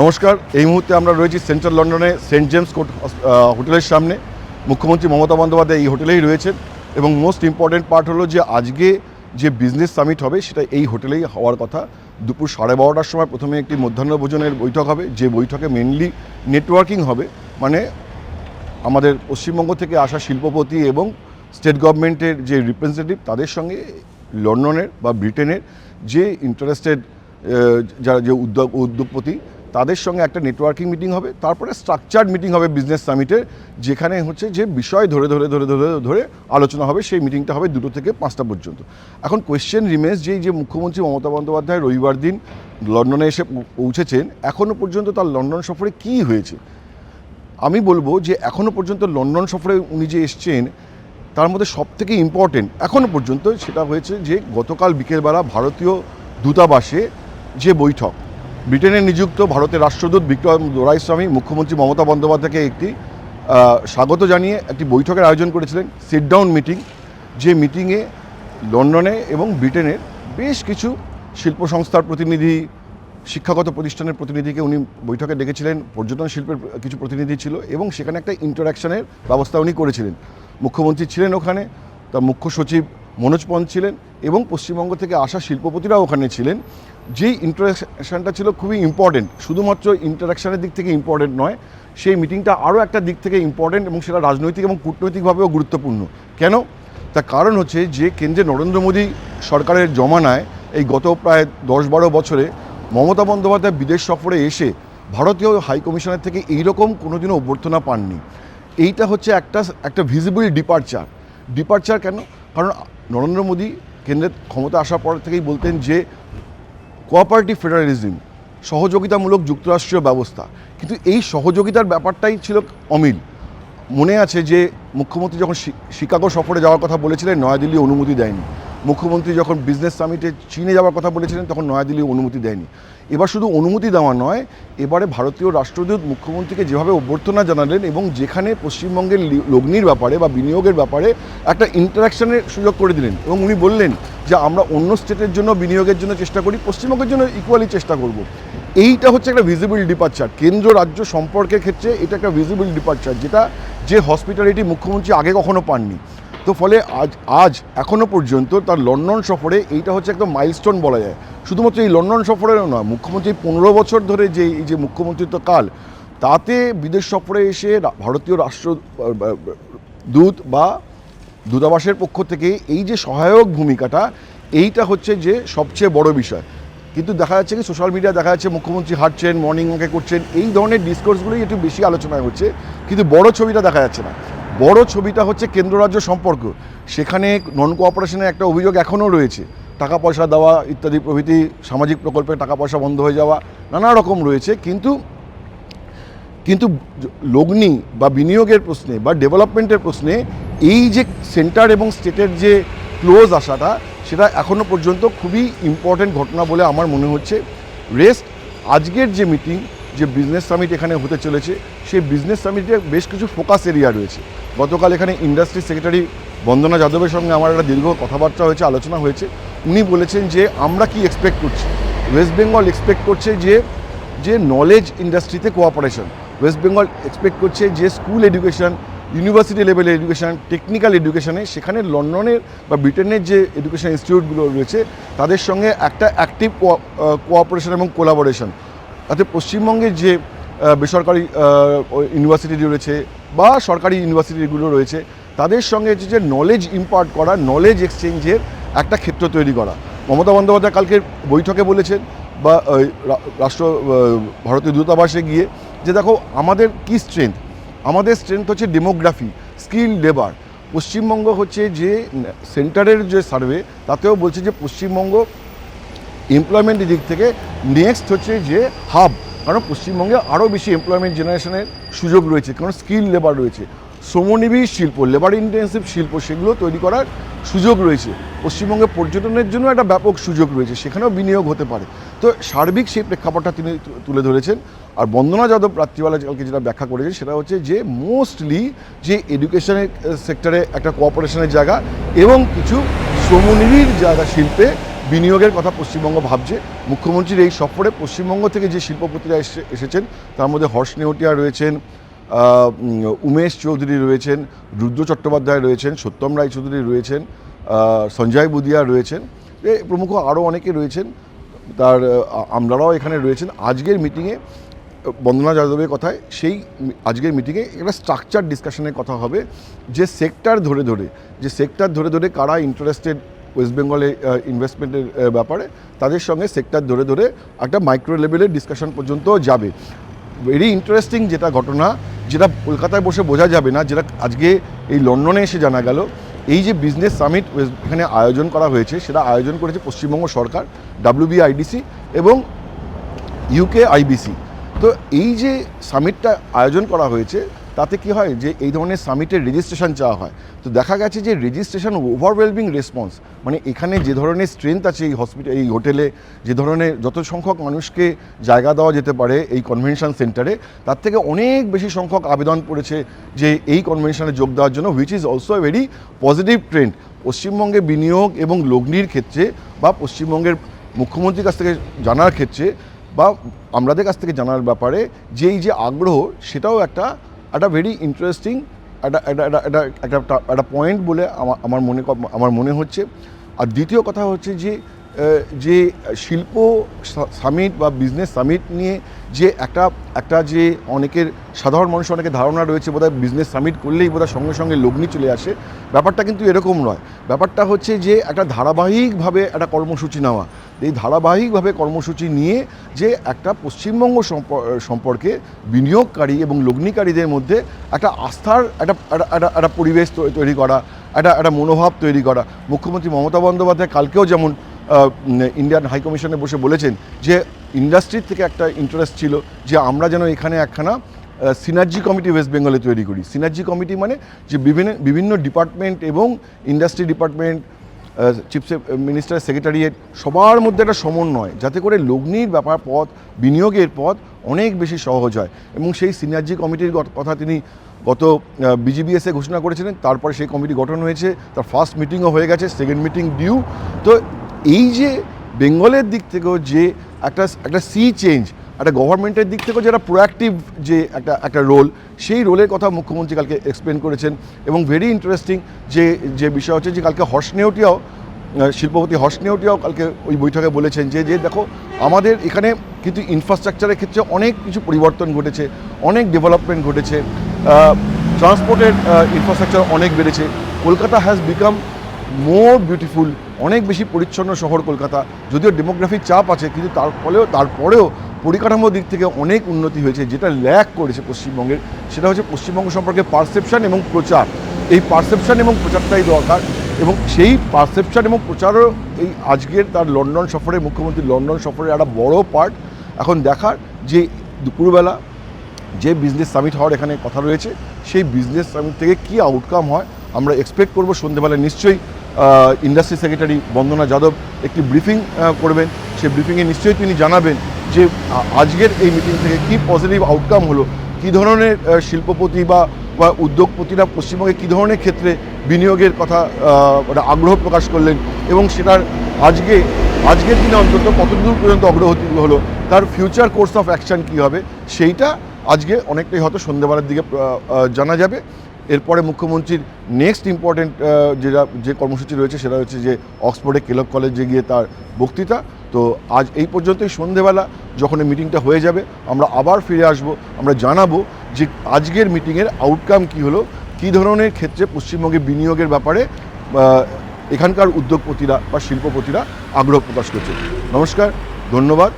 নমস্কার, এই মুহূর্তে আমরা রয়েছি সেন্ট্রাল লন্ডনে সেন্ট জেমস কোর্ট হোটেলের সামনে। মুখ্যমন্ত্রী মমতা বন্দ্যোপাধ্যায় এই হোটেলেই রয়েছেন এবং মোস্ট ইম্পর্টেন্ট পার্ট হলো যে আজকে যে বিজনেস সামিট হবে সেটা এই হোটেলেই হওয়ার কথা। দুপুর সাড়ে বারোটার সময় প্রথমে একটি মধ্যাহ্ন ভোজনের বৈঠক হবে, যে বৈঠকে মেনলি নেটওয়ার্কিং হবে মানে আমাদের পশ্চিমবঙ্গ থেকে আসা শিল্পপতি এবং স্টেট গভর্নমেন্টের যে রিপ্রেজেন্টেটিভ তাদের সঙ্গে লন্ডনের বা ব্রিটেনের যে ইন্টারেস্টেড যারা যে উদ্যোগ, উদ্যোগপতি তাদের সঙ্গে একটা নেটওয়ার্কিং মিটিং হবে, তারপরে স্ট্রাকচার্ড মিটিং হবে বিজনেস সামিটের যেখানে হচ্ছে যে বিষয় ধরে ধরে ধরে ধরে ধরে আলোচনা হবে, সেই মিটিংটা হবে দুটো থেকে পাঁচটা পর্যন্ত। এখন কোয়েশ্চেন রিমেন্স যেই যে মুখ্যমন্ত্রী মমতা বন্দ্যোপাধ্যায় রবিবার দিন লন্ডনে এসে পৌঁছেছেন এখনও পর্যন্ত তার লন্ডন সফরে কী হয়েছে? আমি বলব যে এখনও পর্যন্ত লন্ডন সফরে উনি যে এসছেন, তার মধ্যে সব থেকে ইম্পর্টেন্ট এখনও পর্যন্ত সেটা হয়েছে যে, গতকাল বিকেলবেলা ভারতীয় দূতাবাসে যে বৈঠক ব্রিটেনে নিযুক্ত ভারতের রাষ্ট্রদূত বিক্রম দোরাইস্বামী মুখ্যমন্ত্রী মমতা বন্দ্যোপাধ্যায়কে একটি স্বাগত জানিয়ে একটি বৈঠকের আয়োজন করেছিলেন সিট ডাউন মিটিং যে মিটিংয়ে লন্ডনে এবং ব্রিটেনের বেশ কিছু শিল্প সংস্থার প্রতিনিধি, শিক্ষাগত প্রতিষ্ঠানের প্রতিনিধিকে উনি বৈঠকে ডেকেছিলেন, পর্যটন শিল্পের কিছু প্রতিনিধি ছিল এবং সেখানে একটা ইন্টারাকশনের ব্যবস্থা উনি করেছিলেন। মুখ্যমন্ত্রী ছিলেন ওখানে, তার মুখ্য সচিব মনোজ পন্ত ছিলেন এবং পশ্চিমবঙ্গ থেকে আসা শিল্পপতিরাও ওখানে ছিলেন। যেই ইন্টারাকশনটা ছিল খুবই ইম্পর্টেন্ট শুধুমাত্র ইন্টারাকশনের দিক থেকে ইম্পর্টেন্ট নয়, সেই মিটিংটা আরও একটা দিক থেকে ইম্পর্টেন্ট এবং সেটা রাজনৈতিক এবং কূটনৈতিকভাবেও গুরুত্বপূর্ণ। কেন? তার কারণ হচ্ছে যে কেন্দ্রে নরেন্দ্র মোদী সরকারের জমানায় এই গত প্রায় দশ বারো বছরে মমতা বন্দ্যোপাধ্যায় বিদেশ সফরে এসে ভারতীয় হাই কমিশনের থেকে এইরকম কোনোদিনও অভ্যর্থনা পাননি। এইটা হচ্ছে একটা একটা ভিজিবল ডিপারচার ডিপারচার কেন? কারণ নরেন্দ্র মোদী কেন্দ্রের ক্ষমতা আসার পর থেকেই বলতেন যে কোঅপারেটিভ ফেডারেলিজম, সহযোগিতামূলক যুক্তরাষ্ট্রীয় ব্যবস্থা। কিন্তু এই সহযোগিতার ব্যাপারটাই ছিল অমিল। মনে আছে যে মুখ্যমন্ত্রী যখন শিকাগো সফরে যাওয়ার কথা বলেছিলেন, নয়াদিল্লি অনুমতি দেয়নি। মুখ্যমন্ত্রী যখন বিজনেস সামিটে চীনে যাওয়ার কথা বলেছিলেন, তখন নয়াদিল্লি অনুমতি দেয়নি। এবার শুধু অনুমতি দেওয়া নয়, এবারে ভারতীয় রাষ্ট্রদূত মুখ্যমন্ত্রীকে যেভাবে অভ্যর্থনা জানালেন এবং যেখানে পশ্চিমবঙ্গের লগ্নির ব্যাপারে বা বিনিয়োগের ব্যাপারে একটা ইন্টারাকশনের সুযোগ করে দিলেন এবং উনি বললেন যে, আমরা অন্য স্টেটের জন্য বিনিয়োগের জন্য চেষ্টা করি, পশ্চিমবঙ্গের জন্য ইকুয়ালি চেষ্টা করব। এইটা হচ্ছে একটা ভিজিবল ডিপার্চার কেন্দ্র, রাজ্য সম্পর্কের ক্ষেত্রে এটা একটা ভিজিবল ডিপারচার যেটা যে হসপিটালিটি মুখ্যমন্ত্রী আগে কখনো পাননি। তো ফলে আজ আজ এখনও পর্যন্ত তার লন্ডন সফরে এইটা হচ্ছে একদম মাইলস্টোন বলা যায়। শুধুমাত্র এই লন্ডন সফরেরও নয়, মুখ্যমন্ত্রী পনেরো বছর ধরে যে, এই যে মুখ্যমন্ত্রিত্ব কাল, তাতে বিদেশ সফরে এসে ভারতীয় রাষ্ট্র দূত বা দূতাবাসের পক্ষ থেকে এই যে সহায়ক ভূমিকাটা, এইটা হচ্ছে যে সবচেয়ে বড় বিষয়। কিন্তু দেখা যাচ্ছে কি সোশ্যাল মিডিয়া দেখা যাচ্ছে মুখ্যমন্ত্রী হাঁটছেন মর্নিং ওয়াকে করছেন, এই ধরনের ডিসকোর্সগুলোই একটু বেশি আলোচনায় হচ্ছে, কিন্তু বড় ছবিটা দেখা যাচ্ছে না। বড় ছবিটা হচ্ছে কেন্দ্র রাজ্য সম্পর্ক। সেখানে নন কোঅপারেশনের একটা অভিযোগ এখনও রয়েছে। টাকা পয়সা দেওয়া ইত্যাদি প্রভৃতি সামাজিক প্রকল্পে টাকা পয়সা বন্ধ হয়ে যাওয়া নানা রকম রয়েছে। কিন্তু কিন্তু লগ্নি বা বিনিয়োগের প্রশ্নে বা ডেভেলপমেন্টের প্রশ্নে এই যে সেন্টার এবং স্টেটের যে ক্লোজ আসাটা, সেটা এখনও পর্যন্ত খুবই ইম্পর্ট্যান্ট ঘটনা বলে আমার মনে হচ্ছে। রেস্ট আজকের যে মিটিং যে বিজনেস সামিট এখানে হতে চলেছে, সেই বিজনেস সামিটে বেশ কিছু ফোকাস এরিয়া রয়েছে। গতকাল এখানে ইন্ডাস্ট্রি সেক্রেটারি বন্দনা যাদবের সঙ্গে আমার একটা দীর্ঘ কথাবার্তা হয়েছে, আলোচনা হয়েছে। উনি বলেছেন যে, আমরা কি এক্সপেক্ট করছি? ওয়েস্ট বেঙ্গল এক্সপেক্ট করছে যে যে নলেজ ইন্ডাস্ট্রিতে কোঅপারেশন ওয়েস্ট বেঙ্গল এক্সপেক্ট করছে যে স্কুল এডুকেশন ইউনিভার্সিটি লেভেলের এডুকেশন টেকনিক্যাল এডুকেশনে সেখানে লন্ডনের বা ব্রিটেনের যে এডুকেশন ইনস্টিটিউটগুলো রয়েছে, তাদের সঙ্গে একটা অ্যাক্টিভ কোঅপারেশন এবং কোলাবোরেশন তাতে পশ্চিমবঙ্গের যে বেসরকারি ইউনিভার্সিটি রয়েছে বা সরকারি ইউনিভার্সিটিগুলো রয়েছে, তাদের সঙ্গে যে যে নলেজ ইম্পার্ট করা নলেজ এক্সচেঞ্জের একটা ক্ষেত্র তৈরি করা। মমতা বন্দ্যোপাধ্যায় কালকে বৈঠকে বলেছেন বা রাষ্ট্র ভারতীয় দূতাবাসে গিয়ে যে দেখো আমাদের কি স্ট্রেংথ আমাদের স্ট্রেংথ হচ্ছে ডেমোগ্রাফি স্কিল লেবার পশ্চিমবঙ্গ হচ্ছে যে সেন্টারের যে সার্ভে তাতেও বলছে যে পশ্চিমবঙ্গ এমপ্লয়মেন্টের দিক থেকে নেক্সট হচ্ছে যে হাব কারণ পশ্চিমবঙ্গে আরও বেশি এমপ্লয়মেন্ট জেনারেশনের সুযোগ রয়েছে, কারণ স্কিল লেবার রয়েছে। শ্রমনিবিড় শিল্প লেবার ইন্টেন্সিভ শিল্প সেগুলো তৈরি করার সুযোগ রয়েছে। পশ্চিমবঙ্গে পর্যটনের জন্য একটা ব্যাপক সুযোগ রয়েছে, সেখানেও বিনিয়োগ হতে পারে। তো সার্বিক সেই প্রেক্ষাপটটা তিনি তুলে ধরেছেন। আর বন্দনা যাদব রাত্রিবেলা কালকে যেটা ব্যাখ্যা করেছেন, সেটা হচ্ছে যে মোস্টলি যে এডুকেশনের সেক্টরে একটা কোঅপারেশনের জায়গা এবং কিছু শ্রমনিবিড় জায়গা শিল্পে বিনিয়োগের কথা পশ্চিমবঙ্গ ভাবছে। মুখ্যমন্ত্রীর এই সফরে পশ্চিমবঙ্গ থেকে যে শিল্পপতিরা এসে, এসেছেন, তার মধ্যে হর্ষ নেহটিয়া রয়েছেন উমেশ চৌধুরী রয়েছেন, রুদ্র চট্টোপাধ্যায় রয়েছেন, সত্যম রায়চৌধুরী রয়েছেন সঞ্জয় বুদিয়া রয়েছেন। এ প্রমুখ আরও অনেকে রয়েছেন, তার আমলারাও এখানে রয়েছেন। আজকের মিটিংয়ে বন্দনা যাদবের কথায়, সেই আজকের মিটিংয়ে একটা স্ট্রাকচার ডিসকাশনের কথা হবে। যে সেক্টর ধরে ধরে, যে সেক্টর ধরে ধরে কারা ইন্টারেস্টেড ওয়েস্ট বেঙ্গলে ইনভেস্টমেন্টের ব্যাপারে, তাদের সঙ্গে সেক্টর ধরে ধরে একটা মাইক্রো লেভেলের ডিসকাশন পর্যন্ত যাবে। ভেরি ইন্টারেস্টিং যেটা ঘটনা, যেটা কলকাতায় বসে বোঝা যাবে না, যেটা আজকে এই লন্ডনে এসে জানা গেল, এই যে বিজনেস সামিট এখানে আয়োজন করা হয়েছে, সেটা আয়োজন করেছে পশ্চিমবঙ্গ সরকার ডাব্লিউবিআইডিসি এবং ইউকে আইবিসি তো এই যে সামিটটা আয়োজন করা হয়েছে তাতে কি হয় যে এই ধরনের সামিটের রেজিস্ট্রেশন চাওয়া হয়। তো দেখা গেছে যে রেজিস্ট্রেশন ওভারওয়েলমিং রেসপন্স মানে এখানে যে ধরনের স্ট্রেংথ আছে এই হসপিটাল এই হোটেলে যে ধরনের যত সংখ্যক মানুষকে জায়গা দেওয়া যেতে পারে এই কনভেনশন সেন্টারে তার থেকে অনেক বেশি সংখ্যক আবেদন পড়েছে যে এই কনভেনশনে যোগ দেওয়ার জন্য which is also very positive trend পশ্চিমবঙ্গে বিনিয়োগ এবং লগ্নির ক্ষেত্রে বা পশ্চিমবঙ্গের মুখ্যমন্ত্রীর কাছ থেকে জানার ক্ষেত্রে বা আমাদের কাছ থেকে জানার ব্যাপারে যে এই যে আগ্রহ, সেটাও একটা একটা ভেরি ইন্টারেস্টিং একটা একটা একটা একটা একটা পয়েন্ট বলে আমার আমার মনে আমার মনে হচ্ছে। আর দ্বিতীয় কথা হচ্ছে যে যে শিল্প সামিট বা বিজনেস সামিট নিয়ে যে একটা একটা যে অনেকের, সাধারণ মানুষের অনেকের ধারণা রয়েছে বোধহয় বিজনেস সামিট করলেই বোধহয় সঙ্গে সঙ্গে লগ্নি চলে আসে, ব্যাপারটা কিন্তু এরকম নয়। ব্যাপারটা হচ্ছে যে একটা ধারাবাহিকভাবে একটা কর্মসূচি নেওয়া, এই ধারাবাহিকভাবে কর্মসূচি নিয়ে যে একটা পশ্চিমবঙ্গ সম্পর্কে বিনিয়োগকারী এবং লগ্নিকারীদের মধ্যে একটা আস্থার, একটা, একটা- পরিবেশ তৈরি করা, একটা একটা মনোভাব তৈরি করা। মুখ্যমন্ত্রী মমতা বন্দ্যোপাধ্যায় কালকেও যেমন ইন্ডিয়ান হাই কমিশনে বসে বলেছেন যে ইন্ডাস্ট্রির থেকে একটা ইন্টারেস্ট ছিল যে আমরা যেন এখানে একখানা সিনার্জি কমিটি ওয়েস্ট বেঙ্গলে তৈরি করি। সিনার্জি কমিটি মানে যে বিভিন্ন বিভিন্ন ডিপার্টমেন্ট এবং industry department chief minister secretariat সবার মধ্যে একটা সমন্বয়, যাতে করে লগ্নির ব্যাপার পথ, বিনিয়োগের পথ অনেক বেশি সহজ হয়। এবং সেই সিনার্জি কমিটির কথা তিনি গত বিজিবিএসে ঘোষণা করেছিলেন, তারপরে সেই কমিটি গঠন হয়েছে, তার ফার্স্ট মিটিংও হয়ে গেছে সেকেন্ড মিটিং ডিউ তো এই যে বেঙ্গলের দিক থেকেও যে একটা একটা সি চেঞ্জ একটা গভর্নমেন্টের দিক থেকেও যেটা প্রোঅ্যাক্টিভ যে একটা একটা রোল সেই রোলের কথা মুখ্যমন্ত্রী কালকে এক্সপ্লেন করেছেন এবং ভেরি ইন্টারেস্টিং যে যে বিষয় হচ্ছে যে কালকে হর্ষ নেওটিয়াও শিল্পপতি হর্ষ নেওটিয়াও কালকে ওই বৈঠকে বলেছেন যে যে দেখো আমাদের এখানে কিন্তু ইনফ্রাস্ট্রাকচারের ক্ষেত্রে অনেক কিছু পরিবর্তন ঘটেছে, অনেক ডেভেলপমেন্ট ঘটেছে ট্রান্সপোর্টের ইনফ্রাস্ট্রাকচার অনেক বেড়েছে, Kolkata has become more beautiful অনেক বেশি পরিচ্ছন্ন শহর কলকাতা। যদিও ডেমোগ্রাফির চাপ আছে, কিন্তু তার ফলেও, তারপরেও পরিকাঠামোর দিক থেকে অনেক উন্নতি হয়েছে, যেটা ল্যাক করেছে পশ্চিমবঙ্গের। সেটা হচ্ছে পশ্চিমবঙ্গ সম্পর্কে পারসেপশন এবং প্রচার। এই পারসেপশন এবং প্রচারটাই দরকার এবং সেই পারসেপশন এবং প্রচারও এই আজকের তার লন্ডন সফরে, মুখ্যমন্ত্রী লন্ডন সফরের একটা বড় পার্ট এখন দেখার যে দুপুরবেলা যে বিজনেস সামিট হওয়ার এখানে কথা রয়েছে, সেই বিজনেস সামিট থেকে কি আউটকাম হয়, আমরা এক্সপেক্ট করব সন্ধ্যেবেলায় নিশ্চয়ই। ইন্ডাস্ট্রি সেক্রেটারি বন্দনা যাদব একটি ব্রিফিং করবেন। সেই ব্রিফিংয়ে নিশ্চয়ই তিনি জানাবেন যে আজকের এই মিটিং থেকে কি পজিটিভ আউটকাম হলো? কী ধরনের শিল্পপতি বা বা উদ্যোগপতিরা পশ্চিমবঙ্গে কী ধরনের ক্ষেত্রে বিনিয়োগের কথা আহ, আগ্রহ প্রকাশ করলেন এবং সেটার আজকে আজকের দিনে অন্তত কতদূর পর্যন্ত অগ্রগতি হলো? তার ফিউচার কোর্স অফ অ্যাকশন কী হবে? সেইটা আজকে অনেকটাই হয়তো সন্ধ্যেবেলার দিকে জানা যাবে। এরপরে মুখ্যমন্ত্রীর নেক্সট ইম্পর্টেন্ট যেটা, যে কর্মসূচি রয়েছে সেটা হচ্ছে যে অক্সফোর্ডে কেলক কলেজে গিয়ে তার বক্তৃতা। তো আজ এই পর্যন্তই সন্ধেবেলা, যখন এই মিটিংটা হয়ে যাবে, আমরা আবার ফিরে আসব, আমরা জানাব যে আজকের মিটিংয়ের আউটকাম কী হলো, কী ধরনের ক্ষেত্রে পশ্চিমবঙ্গে বিনিয়োগের ব্যাপারে এখানকার উদ্যোগপতিরা বা শিল্পপতিরা আগ্রহ প্রকাশ করছে। নমস্কার, ধন্যবাদ।